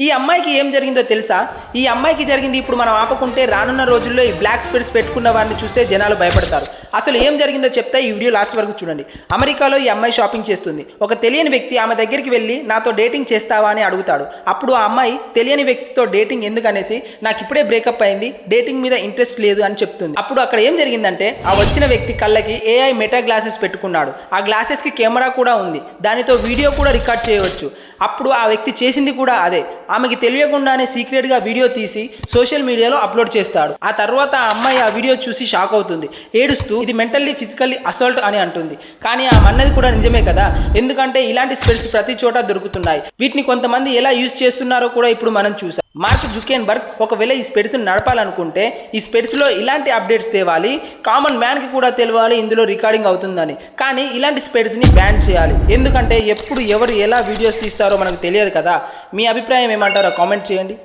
ఈ అమ్మాయికి ఏం జరిగిందో తెలుసా? ఈ అమ్మాయికి జరిగింది ఇప్పుడు మనం ఆపకుంటే రానున్న రోజుల్లో ఈ బ్లాక్ స్పెడ్స్ పెట్టుకున్న వారిని చూస్తే జనాలు భయపడతారు. అసలు ఏం జరిగిందో చెప్తే ఈ వీడియో లాస్ట్ వరకు చూడండి. అమెరికాలో ఈ అమ్మాయి షాపింగ్ చేస్తుంది. ఒక తెలియని వ్యక్తి ఆమె దగ్గరికి వెళ్ళి నాతో డేటింగ్ చేస్తావా? అని అడుగుతాడు. అప్పుడు ఆ అమ్మాయి తెలియని వ్యక్తితో డేటింగ్ ఎందుకనేసి నాకు ఇప్పుడే బ్రేకప్ అయింది డేటింగ్ మీద ఇంట్రెస్ట్ లేదు అని చెప్తుంది. అప్పుడు అక్కడ ఏం జరిగిందంటే ఆ వచ్చిన వ్యక్తి కళ్ళకి ఏఐ మెటా గ్లాసెస్ పెట్టుకున్నాడు. ఆ గ్లాసెస్కి కెమెరా కూడా ఉంది. దానితో వీడియో కూడా రికార్డ్ చేయవచ్చు. అప్పుడు ఆ వ్యక్తి చేసింది కూడా అదే. ఆమెకి తెలియకుండానే సీక్రెట్గా వీడియో తీసి సోషల్ మీడియాలో అప్లోడ్ చేస్తాడు. ఆ తర్వాత ఆ అమ్మాయి ఆ వీడియో చూసి షాక్ అవుతుంది. ఏడుస్తూ ఇది మెంటల్లీ ఫిజికల్లీ అసాల్ట్ అని అంటుంది. కానీ ఆ అన్నది కూడా నిజమే కదా? ఎందుకంటే ఇలాంటి స్పెడ్స్ ప్రతి చోట దొరుకుతున్నాయి. వీటిని కొంతమంది ఎలా యూజ్ చేస్తున్నారో కూడా ఇప్పుడు మనం చూసాం మార్క్ జుకెన్బర్గ్ ఒకవేళ ఈ స్పెడ్స్ని నడపాలనుకుంటే ఈ స్పెడ్స్లో ఇలాంటి అప్డేట్స్ తేవాలి కామన్ మ్యాన్కి కూడా తెలియాలి ఇందులో రికార్డింగ్ అవుతుందని. కానీ ఇలాంటి స్పెడ్స్ని బ్యాన్ చేయాలి. ఎందుకంటే ఎప్పుడు ఎవరు ఎలా వీడియోస్ తీస్తారో మనకు తెలియదు కదా. మీ అభిప్రాయం ఏమంటారో కామెంట్ చేయండి.